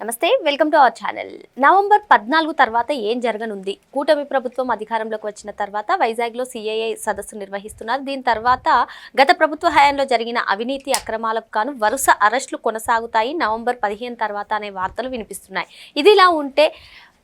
నమస్తే welcome to our channel. November పద్నాలుగు తర్వాత ఏం జరగనుంది? కూటమి ప్రభుత్వం అధికారంలోకి వచ్చిన తర్వాత వైజాగ్లో సిఐఐ సదస్సు నిర్వహిస్తున్నారు. దీని తర్వాత గత ప్రభుత్వ హయాంలో జరిగిన అవినీతి అక్రమాలకు కాను వరుస అరెస్టులు కొనసాగుతాయి. నవంబర్ పదిహేను తర్వాత అనే వార్తలు వినిపిస్తున్నాయి. ఇదిలా ఉంటే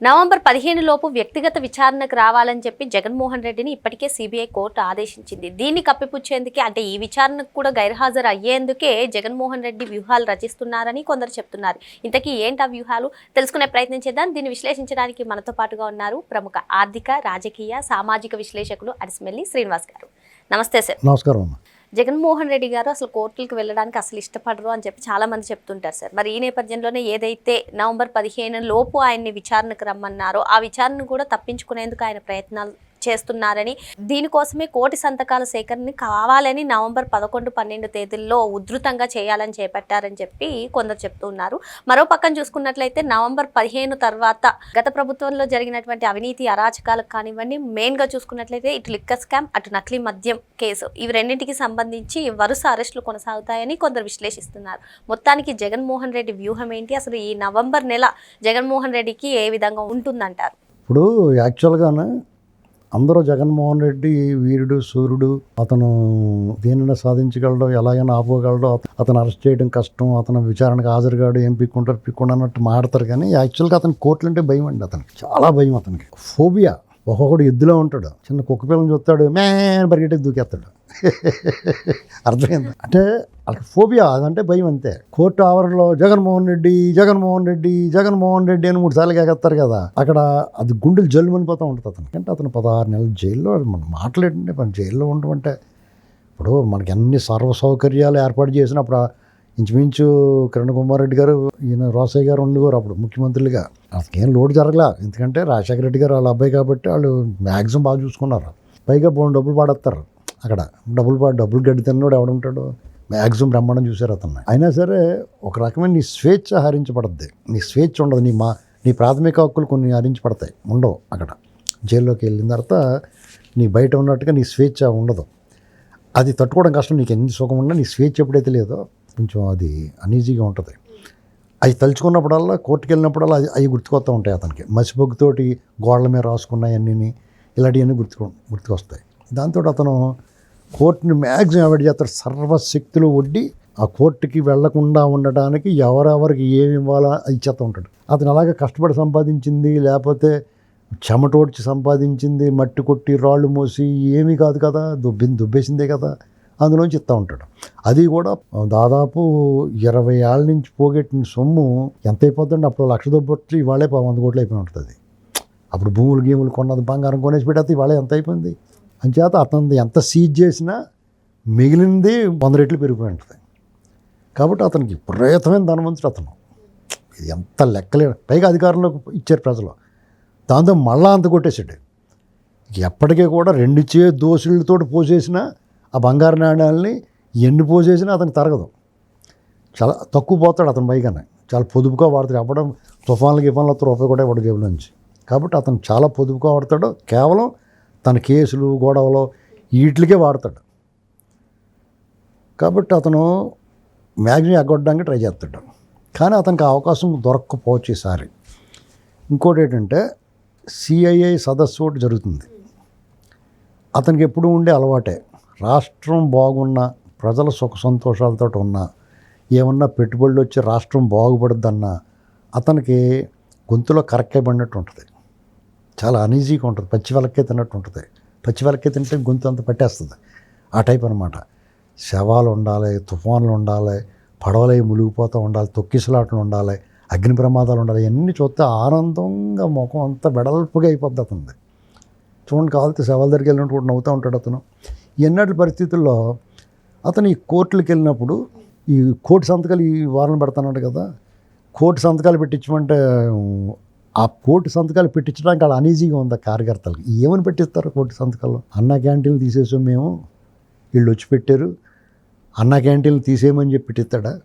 నవంబర్ పదిహేను లోపు వ్యక్తిగత విచారణకు రావాలని చెప్పి జగన్మోహన్ రెడ్డిని ఇప్పటికే సిబిఐ కోర్టు ఆదేశించింది. దీన్ని కప్పిపుచ్చేందుకే అంటే ఈ విచారణకు కూడా గైర్హాజరు అయ్యేందుకే జగన్మోహన్ రెడ్డి వ్యూహాలు రచిస్తున్నారని కొందరు చెప్తున్నారు. ఇంతకీ ఏంటి ఆ వ్యూహాలు? తెలుసుకునే ప్రయత్నం చేద్దాం. దీన్ని విశ్లేషించడానికి మనతో పాటుగా ఉన్నారు ప్రముఖ ఆర్థిక రాజకీయ సామాజిక విశ్లేషకులు అడిసిమెల్లి శ్రీనివాస్ గారు. నమస్తే సార్. నమస్కారం జగన్మోహన్ రెడ్డి గారు అసలు కోర్టులకు వెళ్ళడానికి అసలు ఇష్టపడరు అని చెప్పి చాలామంది చెప్తుంటారు సార్. మరి ఈ నేపథ్యంలోనే ఏదైతే నవంబర్ పదిహేను లోపు ఆయన్ని విచారణకు రమ్మన్నారో ఆ విచారణ కూడా తప్పించుకునేందుకు ఆయన ప్రయత్నాలు చేస్తున్నారని దీనికోసమే కోటి సంతకాల సేకరణ కావాలని నవంబర్ పదకొండు పన్నెండు తేదీల్లో ఉధృతంగా చేయాలని చేపట్టారని చెప్పి కొందరు చెప్తున్నారు మరో పక్కన చూసుకున్నట్లయితే నవంబర్ పదిహేను తర్వాత గత ప్రభుత్వంలో జరిగినటువంటి అవినీతి అరాచకాలకు కానివ్వండి మెయిన్గా చూసుకున్నట్లయితే ఇటు లిక్కర్ స్కామ్ అటు నకిలీ మద్యం కేసు. ఇవి రెండింటికి సంబంధించి వరుస అరెస్టులు కొనసాగుతాయని కొందరు విశ్లేషిస్తున్నారు. మొత్తానికి జగన్మోహన్ రెడ్డి వ్యూహం ఏంటి? అసలు ఈ నవంబర్ నెల జగన్మోహన్ రెడ్డికి ఏ విధంగా ఉంటుందంటారు? ఇప్పుడు యాక్చువల్గానే అందరూ జగన్మోహన్ రెడ్డి వీరుడు సూర్యుడు అతను దేనిన సాధించగలడో ఎలాగైనా ఆపుకోగలడో అతను అరెస్ట్ చేయడం కష్టం అతను విచారణకు హాజరుగాడు ఏం పిక్కుంటారు పిక్కుండా అన్నట్టు మాడతారు. కానీ యాక్చువల్గా అతను కోర్టులు అంటే భయం అండి అతనికి. చాలా భయం అతనికి. ఫోబియా. ఒక్కొక్కడు ఎద్దులో ఉంటాడు. చిన్న కుక్క పిల్లని చూస్తాడు మేన్ పరిగెట్టి దూకేస్తాడు. అర్థమైంది? అంటే వాళ్ళకి ఫోబియా అదంటే భయం అంతే. కోర్టు ఆవరణలో జగన్మోహన్ రెడ్డి జగన్మోహన్ రెడ్డి జగన్మోహన్ రెడ్డి అని మూడు సార్లు ఎగేస్తారు కదా. అక్కడ అది గుండెలు జల్లుమనిపోతూ ఉంటుంది అతను. అంటే అతను పదహారు నెలలు జైల్లో మనం మాట్లాడండి మన జైల్లో ఉండడం అంటే ఇప్పుడు మనకి అన్ని సర్వ సౌకర్యాలు ఏర్పాటు చేసినప్పుడు ఇంచుమించు కిరణ్ కుమార్ రెడ్డి గారు ఈయన రోసయ్య గారు ఉండేవారు అప్పుడు ముఖ్యమంత్రులుగా. అతనికేం లోటు జరగలా. ఎందుకంటే రాజశేఖర రెడ్డి గారు వాళ్ళ అబ్బాయి కాబట్టి వాళ్ళు మ్యాక్సిమం బాగా చూసుకున్నారు. పైగా పోను డబ్బులు పాడేస్తారు అక్కడ. డబ్బులు పాడు డబ్బులు గడ్డి తిన్నోడు ఎవడుంటాడు మ్యాక్సిమం బ్రహ్మాండం చూశారు అతన్ని. అయినా సరే ఒక రకమైన నీ స్వేచ్ఛ హరించబడద్ది. నీ స్వేచ్ఛ ఉండదు. నీ మా నీ ప్రాథమిక హక్కులు కొన్ని హరించబడతాయి. ఉండవు అక్కడ. జైల్లోకి వెళ్ళిన తర్వాత నీ బయట ఉన్నట్టుగా నీ స్వేచ్ఛ ఉండదు. అది తట్టుకోవడం కష్టం. నీకు ఎన్ని సుఖం ఉన్నా నీ స్వేచ్ఛ ఎప్పుడైతే లేదో కొంచెం అది అనీజీగా ఉంటుంది. అవి తలుచుకున్నప్పుడల్లా కోర్టుకు వెళ్ళినప్పుడల్లా అవి అవి గుర్తుకొస్తూ ఉంటాయి అతనికి. మసిబొగ్గుతోటి గోడల మీద రాసుకున్నాయన్నీ ఇలాంటివన్నీ గుర్తుకు గుర్తుకొస్తాయి. దాంతో అతను కోర్టుని మ్యాక్సిమం అవాయిడ్ చేస్తాడు. సర్వశక్తులు ఒడ్డి ఆ కోర్టుకి వెళ్ళకుండా ఉండడానికి ఎవరెవరికి ఏమి ఇవ్వాలో ఇచ్చేస్తూ ఉంటాడు. అతను అలాగే కష్టపడి సంపాదించింది లేకపోతే చెమటోడ్చి సంపాదించింది మట్టి కొట్టి రాళ్ళు మోసి ఏమీ కాదు కదా దుబ్బి దుబ్బేసిందే కదా. అందులోంచి ఇస్తూ ఉంటాడు. అది కూడా దాదాపు ఇరవై ఏళ్ళ నుంచి పోగొట్టిన సొమ్ము ఎంత అయిపోతుందండి అప్పుడు లక్ష దొబ్బొచ్చి ఇవాళే ప- వంద కోట్లు అయిపోయి ఉంటుంది. అప్పుడు భూములు గేములు కొన్నది బంగారం కొనేసి పెట్టేది ఇవాళ ఎంత అయిపోయింది? అంచేత అతను ఎంత సీజ్ చేసినా మిగిలింది వంద రెట్లు పెరిగిపోయి ఉంటుంది. కాబట్టి అతనికి విపరీతమైన ధనవంతుడు అతను. ఇది ఎంత లెక్కలే. పైగా అధికారంలోకి ఇచ్చారు ప్రజలు. దాంతో మళ్ళా అంత కొట్టేసాడు ఎప్పటికీ కూడా రెండు చే దోసులతో పోసేసినా ఆ బంగారు నాణ్యాలని ఎన్ని పోసేసినా అతనికి తరగదు. చాలా తక్కువ పోతాడు అతను పైగానే. చాలా పొదుపుగా వాడతాడు అవ్వడం తుఫాన్లు గిఫాన్లు వస్తే రూపాయి కూడా ఇవ్వడం జేబుల నుంచి. కాబట్టి అతను చాలా పొదుపుగా వాడతాడు. కేవలం తన కేసులు గొడవలు వీటికే వాడతాడు. కాబట్టి అతను మ్యాగ్జిమం ఎగ్గొట్టడానికి ట్రై చేస్తాడు. కానీ అతనికి ఆ అవకాశం దొరక్కపోవచ్చు ఈసారి. ఇంకోటి ఏంటంటే సిఐఐ సదస్సు ఒకటి జరుగుతుంది. అతనికి ఎప్పుడు ఉండే అలవాటే. రాష్ట్రం బాగున్న ప్రజల సుఖ సంతోషాలతో ఉన్న ఏమన్నా పెట్టుబడులు వచ్చి రాష్ట్రం బాగుపడుద్దన్నా అతనికి గొంతులో కరక్కే పడినట్టు ఉంటుంది. చాలా అనీజీగా ఉంటుంది. పచ్చి వెలక్కే తిన్నట్టు ఉంటుంది. పచ్చి వెలక్కే తింటే గొంతు అంత పట్టేస్తుంది. ఆ టైప్ అనమాట శవాలు ఉండాలి తుఫాన్లు ఉండాలి పడవలై మునిగిపోతూ ఉండాలి తొక్కిసలాటలు ఉండాలి అగ్ని ప్రమాదాలు ఉండాలి ఇవన్నీ చూస్తే ఆనందంగా ముఖం అంతా వెడల్పుగా అయిపోద్ది అతనిది. చూడండి కావాలితే శవాల దగ్గరికి వెళ్ళినట్టు కూడా నవ్వుతూ ఉంటాడు అతను. ఎన్నటి పరిస్థితుల్లో అతను ఈ కోర్టులకు వెళ్ళినప్పుడు ఈ కోర్టు సంతకాలు ఈ వారం పెడతానంట కదా కోర్టు సంతకాలు పెట్టించమంటే ఆ కోర్టు సంతకాలు పెట్టించడానికి అలా అనీజీగా ఉంది ఆ కార్యకర్తలకి ఏమని పెట్టిస్తారు కోర్టు సంతకాలు అన్న క్యాంటీన్లు తీసేసాం మేము వీళ్ళు వచ్చి పెట్టారు. అన్న క్యాంటీన్లు తీసేయమని చెప్పి పెట్టిస్తాడా?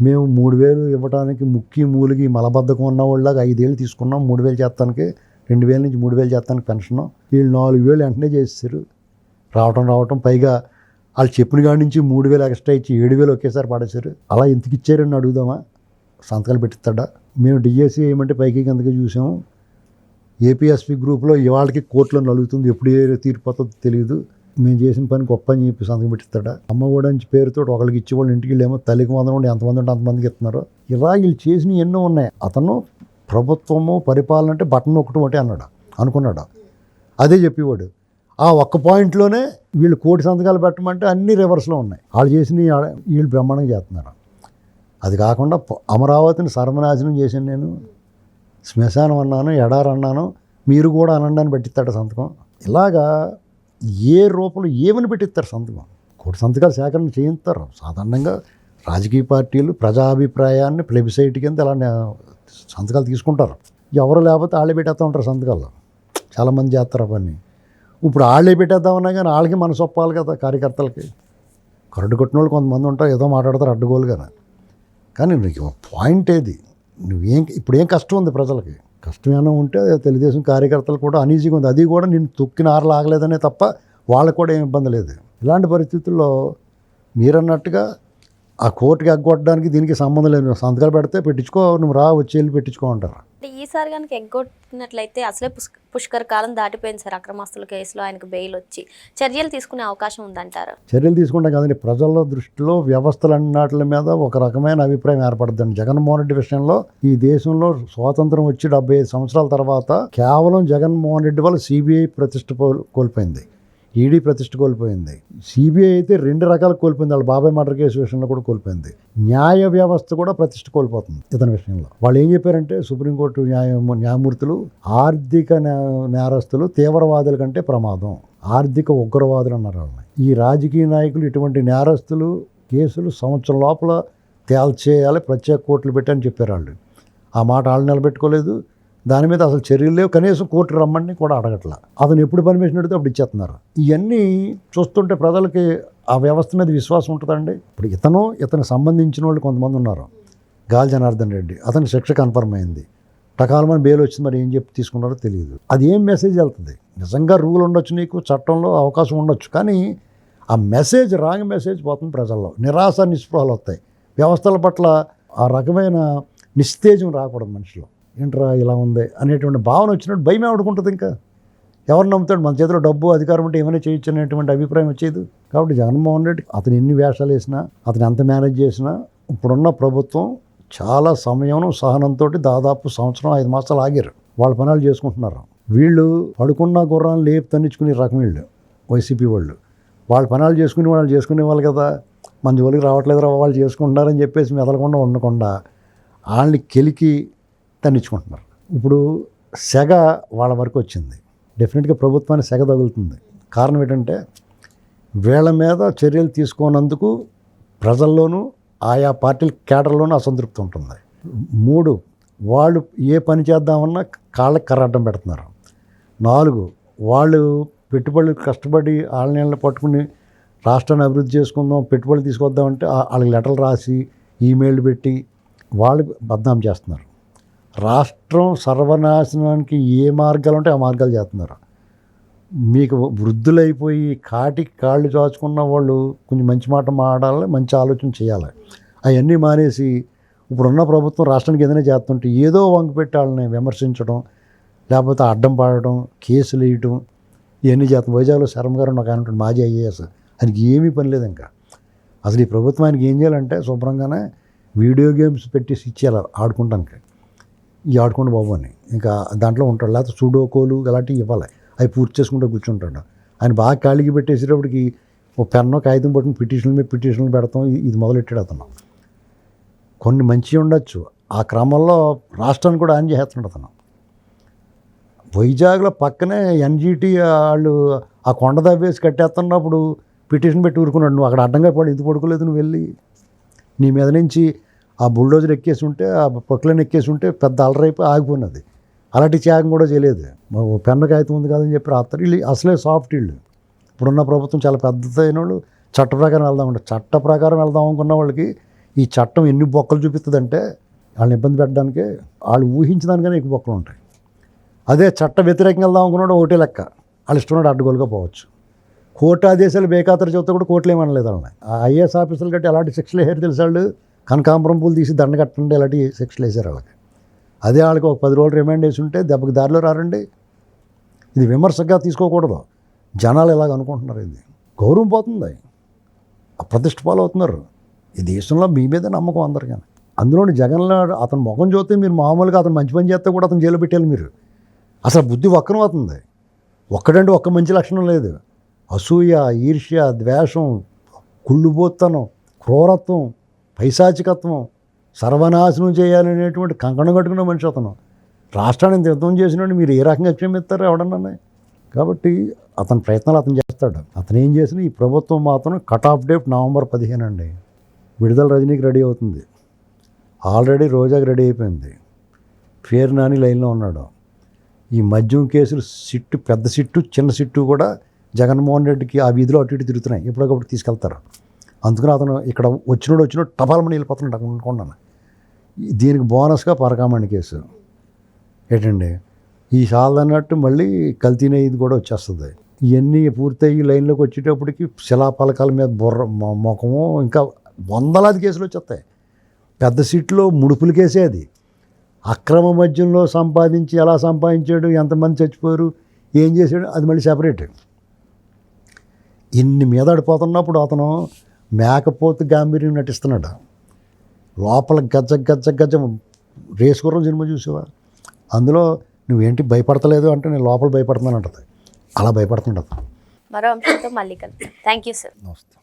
మేము మూడు వేలు ఇవ్వడానికి ముక్కి మూలిగి మలబద్ధకం ఉన్న వాళ్ళకి ఐదేళ్ళు తీసుకున్నాం మూడు వేలు చేస్తానికి రెండు వేల నుంచి మూడు వేలు చేస్తానికి పెన్షన్. వీళ్ళు నాలుగు వేలు వెంటనే చేస్తారు రావటం రావటం పైగా వాళ్ళు చెప్పిన కాడి నుంచి మూడు వేలు ఎక్స్ట్రా ఇచ్చి ఏడు వేలు ఒకేసారి పడేశారు. అలా ఎందుకు ఇచ్చారని అడుగుదామా? సంతకాలు పెట్టిస్తాడా? మేము డిఎస్సి ఏమంటే పైకి కిందకి చూసాము. ఏపీఎస్పి గ్రూప్లో ఇవాళకి కోర్టులో నలుగుతుంది. ఎప్పుడు ఏ తీరిపోతుందో తెలియదు మేము చేసిన పని గొప్ప అని చెప్పి సంతకం పెట్టిస్తాడా? అమ్మ కూడా అని పేరుతో ఒకరికి ఇచ్చి వాళ్ళు ఇంటికి వెళ్ళేమో. తల్లికి వందలు ఉండి ఎంతమంది ఉంటే అంతమందికి ఇస్తున్నారు. ఇలా వీళ్ళు చేసినవి ఎన్నో ఉన్నాయి. అతను ప్రభుత్వము పరిపాలన అంటే బటన్ ఒకటి ఒకటి అన్నాడు. అనుకున్నాడు? అదే చెప్పేవాడు. ఆ ఒక్క పాయింట్లోనే వీళ్ళు కోటి సంతకాలు పెట్టమంటే అన్ని రివర్స్లో ఉన్నాయి. వాళ్ళు చేసిన వీళ్ళు బ్రహ్మాండంగా చేస్తున్నారు. అది కాకుండా అమరావతిని సర్వనాశనం చేశాను నేను. శ్మశానం అన్నాను ఎడారు అన్నాను. మీరు కూడా అనండాన్ని పెట్టిస్తాడు సంతకం. ఇలాగా ఏ రూపంలో ఏమని పెట్టిస్తారు సంతకం? కోటి సంతకాలు సేకరణ చేయిస్తారు సాధారణంగా రాజకీయ పార్టీలు ప్రజాభిప్రాయాన్ని ప్లెబిసైట్ కింద ఇలా సంతకాలు తీసుకుంటారు. ఎవరు లేకపోతే వాళ్ళు పెట్టేస్తూ ఉంటారు సంతకాలు చాలామంది చేస్తారు పని. ఇప్పుడు వాళ్ళే పెట్టేద్దామన్నా కానీ వాళ్ళకి మనసు ఒప్పాలి కదా కార్యకర్తలకి. కరడు కొట్టిన వాళ్ళు కొంతమంది ఉంటారు ఏదో మాట్లాడతారు అడ్డుగోలుగానే కానీ నీకు పాయింట్ ఏది? నువ్వేం ఇప్పుడు ఏం కష్టం ఉంది ప్రజలకి? కష్టం ఏమైనా ఉంటే తెలుగుదేశం కార్యకర్తలు కూడా అనీజీగా ఉంది. అది కూడా నేను తొక్కిన ఆరలు ఆగలేదనే తప్ప వాళ్ళకు కూడా ఏం ఇబ్బంది లేదు. ఇలాంటి పరిస్థితుల్లో మీరన్నట్టుగా ఆ కోర్టుకి ఎగ్గొట్టడానికి దీనికి సంబంధం లేదు. సంతకాలు పెడితే పెట్టించుకో నువ్వు రా వచ్చి వెళ్ళి పెట్టించుకో అంటారు. అంటే ఈసారి కనుక ఎగ్గొట్టినట్లయితే అసలే పుష్క పుష్కర కాలం దాటిపోయింది సార్. అక్రమస్తుల కేసులో ఆయనకు బెయిల్ వచ్చి. చర్యలు తీసుకునే అవకాశం ఉందంటారు. చర్యలు తీసుకుంటాం కదండి. ప్రజల దృష్టిలో వ్యవస్థలన్నిటి మీద ఒక రకమైన అభిప్రాయం ఏర్పడుతుంది జగన్మోహన్ రెడ్డి విషయంలో ఈ దేశంలో స్వాతంత్రం వచ్చి డెబ్బై ఐదు సంవత్సరాల తర్వాత కేవలం జగన్మోహన్ రెడ్డి వల్ల సిబిఐ ప్రతిష్ట కోల్- కోల్పోయింది. ఈడీ ప్రతిష్ట కోల్పోయింది. సిబిఐ అయితే రెండు రకాలు కోల్పోయింది. వాళ్ళ బాబాయ్ మర్డర్ కేసు విషయంలో కూడా కోల్పోయింది. న్యాయ వ్యవస్థ కూడా ప్రతిష్ట కోల్పోతుంది ఇతని విషయంలో. వాళ్ళు ఏం చెప్పారంటే సుప్రీంకోర్టు న్యాయ న్యాయమూర్తులు ఆర్థిక నేరస్తులు తీవ్రవాదుల కంటే ప్రమాదం. ఆర్థిక ఉగ్రవాదులు అన్నారు వాళ్ళని ఈ రాజకీయ నాయకులు ఇటువంటి నేరస్తులు కేసులు సంవత్సరం లోపల తేల్చేయాలి ప్రత్యేక కోర్టులు పెట్టి అని చెప్పారు వాళ్ళు ఆ మాట వాళ్ళు నిలబెట్టుకోలేదు. దాని మీద అసలు చర్యలు లేవు. కనీసం కోర్టు రమ్మని కూడా అడగట్లా. అతను ఎప్పుడు పర్మిషన్ అడిగితే అప్పుడు ఇచ్చేస్తున్నారు. ఇవన్నీ చూస్తుంటే ప్రజలకి ఆ వ్యవస్థ మీద విశ్వాసం ఉంటుందండి. ఇప్పుడు ఇతను ఇతనికి సంబంధించిన వాళ్ళు కొంతమంది ఉన్నారు. గాలి జనార్దన్ రెడ్డి. అతని శిక్ష కన్ఫర్మ్ అయింది. టకాలమని బెయిల్ వచ్చింది మరి ఏం చెప్పి తీసుకున్నారో తెలియదు. అది ఏం మెసేజ్ వెళ్తుంది? నిజంగా రూల్ ఉండొచ్చు నీకు చట్టంలో అవకాశం ఉండొచ్చు. కానీ ఆ మెసేజ్ రాంగ్ మెసేజ్ పోతుంది ప్రజల్లో. నిరాశ నిస్పృహలు వస్తాయి. వ్యవస్థల పట్ల ఆ రకమైన నిస్తేజం రాకూడదు మనిషిలో ఏంట్రా ఇలా ఉంది అనేటువంటి భావన వచ్చినట్టు భయమే ఆడుకుంటుంది ఇంకా? ఎవరు నమ్ముతాడు? మన చేతిలో డబ్బు అధికారం ఉంటే ఏమైనా చేయొచ్చు అనేటువంటి అభిప్రాయం వచ్చేది. కాబట్టి జగన్మోహన్ రెడ్డి అతను ఎన్ని వేషాలు వేసినా అతను ఎంత మేనేజ్ చేసినా ఇప్పుడున్న ప్రభుత్వం చాలా సమయం సహనంతో దాదాపు సంవత్సరం ఐదు మాసాలు ఆగారు. వాళ్ళ పనులు చేసుకుంటున్నారు. వీళ్ళు పడుకున్న గుర్రాలు లేపు తన్నించుకునే రకం వీళ్ళు వైసీపీ వాళ్ళు. వాళ్ళ పనులు చేసుకునే వాళ్ళు చేసుకునే వాళ్ళు కదా. మన జోలికి రావట్లేదురా వాళ్ళు చేసుకుంటున్నారని చెప్పేసి మెదలకుండా ఉండకుండా వాళ్ళని కెలికి తన్నించుకుంటున్నారు ఇప్పుడు సెగ వాళ్ళ వరకు వచ్చింది. డెఫినెట్గా ప్రభుత్వానికి సెగ తగులుతుంది. కారణం ఏంటంటే వీళ్ళ మీద చర్యలు తీసుకోనందుకు ప్రజల్లోనూ ఆయా పార్టీల కేడర్లోనూ అసంతృప్తి ఉంటుంది. మూడు వాళ్ళు ఏ పని చేద్దామన్నా కాళ్ళకి కర్రడ్డం పెడుతున్నారు. నాలుగు వాళ్ళు పెట్టుబడులు కష్టపడి వాళ్ళ నీళ్ళని పట్టుకుని రాష్ట్రాన్ని అభివృద్ధి చేసుకుందాం పెట్టుబడులు తీసుకొద్దామంటే వాళ్ళకి లెటర్లు రాసి ఈమెయిల్ పెట్టి వాళ్ళు బద్నాం చేస్తున్నారు. రాష్ట్రం సర్వనాశనానికి ఏ మార్గాలు ఉంటే ఆ మార్గాలు చేస్తున్నారు. మీకు వృద్ధులైపోయి కాటికి కాళ్ళు చాచుకున్న వాళ్ళు కొంచెం మంచి మాట మాట్లాడాలి మంచి ఆలోచన చేయాలి. అవన్నీ మానేసి ఇప్పుడున్న ప్రభుత్వం రాష్ట్రానికి ఏదైనా చేస్తుంటే ఏదో వంక పెట్టి వాళ్ళని విమర్శించడం లేకపోతే అడ్డం పాడడం కేసులు వేయటం ఇవన్నీ చేస్తాం వైజాగ్లో శర్మ గారు ఒక ఆయన మాజీ ఐఏఎస్. ఆయనకి ఏమీ పని లేదు ఇంకా. అసలు ఈ ప్రభుత్వం ఆయనకి ఏం చేయాలంటే శుభ్రంగానే వీడియో గేమ్స్ పెట్టేసి ఇచ్చేయాలి ఆడుకుంటానికి. ఈ ఆడుకోండి బాబు అని. ఇంకా దాంట్లో ఉంటాడు. లేకపోతే సూడోకోలు అలాంటివి ఇవ్వాలి. అవి పూర్తి చేసుకుంటూ కూర్చుంటాడు. ఆయన బాగా ఖాళీకి పెట్టేసేటప్పటికి ఓ పెన్నో కాగితం పట్టుకుని పిటిషన్లు మీద పిటిషన్లు పెడతాం. ఇది- మొదలెట్టాడు అతను. కొన్ని మంచివి ఉండొచ్చు. ఆ క్రమంలో రాష్ట్రాన్ని కూడా ఆన్ చేస్తున్నాడు అతను. వైజాగ్లో పక్కనే ఎన్జీటీ వాళ్ళు ఆ కొండ దవ్వేసి కట్టేస్తున్నప్పుడు పిటిషన్ పెట్టి ఊరుకున్నాడు. నువ్వు అక్కడ అడ్డంగా పడి. ఇది పడుకోలేదు నువ్వు వెళ్ళి? నీ మీద నుంచి ఆ బుల్డోజర్ ఎక్కేసి ఉంటే ఆ పొక్లైన్ ఎక్కేసి ఉంటే పెద్ద అలరైపోయి ఆగిపోయినది. అలాంటి త్యాగం కూడా చేయలేదు. ఓ పెన్న కాగితం ఉంది కాదని చెప్పి రాస్తారు వీళ్ళు అసలే సాఫ్ట్ వీళ్ళు ఇప్పుడున్న ప్రభుత్వం చాలా పెద్దదైన వాళ్ళు చట్ట ప్రకారం వెళ్దాం అంటే చట్ట ప్రకారం వెళ్దాం అనుకున్న వాళ్ళకి ఈ చట్టం ఎన్ని బొక్కలు చూపిస్తుందంటే వాళ్ళని ఇబ్బంది పెట్టడానికి వాళ్ళు ఊహించిన దానికన్నా ఎక్కువ బొక్కలు ఉంటాయి. అదే చట్ట వ్యతిరేకంగా వెళ్దాం అనుకున్నాడు ఒకటే లెక్క. వాళ్ళు ఇష్టం అడ్డుగోలుగా పోవచ్చు. కోర్టు ఆదేశాలు బేఖాతరు చెబుతా కూడా కోర్టులు ఏమనలేదు వాళ్ళని. ఆ ఐఏఎస్ ఆఫీసర్లు కట్టి ఎలాంటి శిక్షలు వేసారు తెలుసు వాళ్ళు కనకాంబరం పూలు తీసి దండ కట్టండి ఇలాంటి శిక్షలు వేశారు వాళ్ళకి. అదే వాళ్ళకి ఒక పది రోజులు రిమైండ్ వేసి ఉంటే దెబ్బకి దారిలో రారండి. ఇది విమర్శగా తీసుకోకూడదు. జనాలు ఇలాగ అనుకుంటున్నారు ఇది. గౌరవం పోతుంది. అప్రతిష్ట పాలు అవుతున్నారు ఈ దేశంలో మీ మీద నమ్మకం అందరికీ. అందులోని జగన్లో అతని ముఖం చూస్తే మీరు మామూలుగా అతను మంచి పని చేస్తే కూడా అతను జైలు పెట్టాలి మీరు. అసలు బుద్ధి వక్రం అవుతుంది ఒక్కడంటే ఒక్క మంచి లక్షణం లేదు. అసూయ ఈర్ష్య ద్వేషం కుళ్ళుబోత్తనం క్రూరత్వం పైశాచికత్వం సర్వనాశనం చేయాలనేటువంటి కంకణం కట్టుకున్న మనిషి అతను. రాష్ట్రాన్ని యుద్ధం చేసినట్టు మీరు ఏ రకంగా క్షమిస్తారు ఎవడన్నా కాబట్టి అతని ప్రయత్నాలు అతను చేస్తాడు. అతను ఏం చేసినా ఈ ప్రభుత్వం మాత్రం కట్ ఆఫ్ డేట్ నవంబర్ పదిహేను అండి. విడుదల రజనీకి రెడీ అవుతుంది. ఆల్రెడీ రోజాకి రెడీ అయిపోయింది. ఫేర్ నాని లైన్లో ఉన్నాడు. ఈ మద్యం కేసులు సిట్టు పెద్ద సిట్టు చిన్న సిట్టు కూడా జగన్మోహన్ రెడ్డికి ఆ వీధిలో అటు ఇటు తిరుగుతున్నాయి. ఎప్పటికప్పుడు తీసుకెళ్తారు. అందుకని అతను ఇక్కడ వచ్చినోడు వచ్చినోడు టపాలమని వెళ్ళిపోతున్నాడు అక్కడ అనుకున్నాను దీనికి బోనస్గా పరకామణి కేసు. ఏంటండి? ఈ సాల్ అన్నట్టు మళ్ళీ కల్తీనే ఇది కూడా వచ్చేస్తుంది. ఇవన్నీ పూర్తయి లైన్లోకి వచ్చేటప్పటికి శిలాపలకాల మీద బుర్ర ముఖము ఇంకా వందలాది కేసులు వచ్చేస్తాయి. పెద్ద సీట్లో ముడుపుల కేసే అది. అక్రమ మద్యంలో సంపాదించి ఎలా సంపాదించాడు ఎంతమంది చచ్చిపోయారు ఏం చేశాడు అది మళ్ళీ సెపరేట్ ఇన్ని మీద అడిపోతున్నప్పుడు అతను మేకపోతు గాంభీర్యం నటిస్తున్నాడు? లోపల గజ్జ గజ్జ గజ్జ రేసు గుర్రం సినిమా చూసావా? అందులో నువ్వేంటి భయపడతలేదు అంటే నేను లోపల భయపడుతున్నాను అంటది అలా భయపడుతున్నాడు అతను. మరో అంశంతో మళ్ళీ థ్యాంక్ యూ సార్ నమస్తే.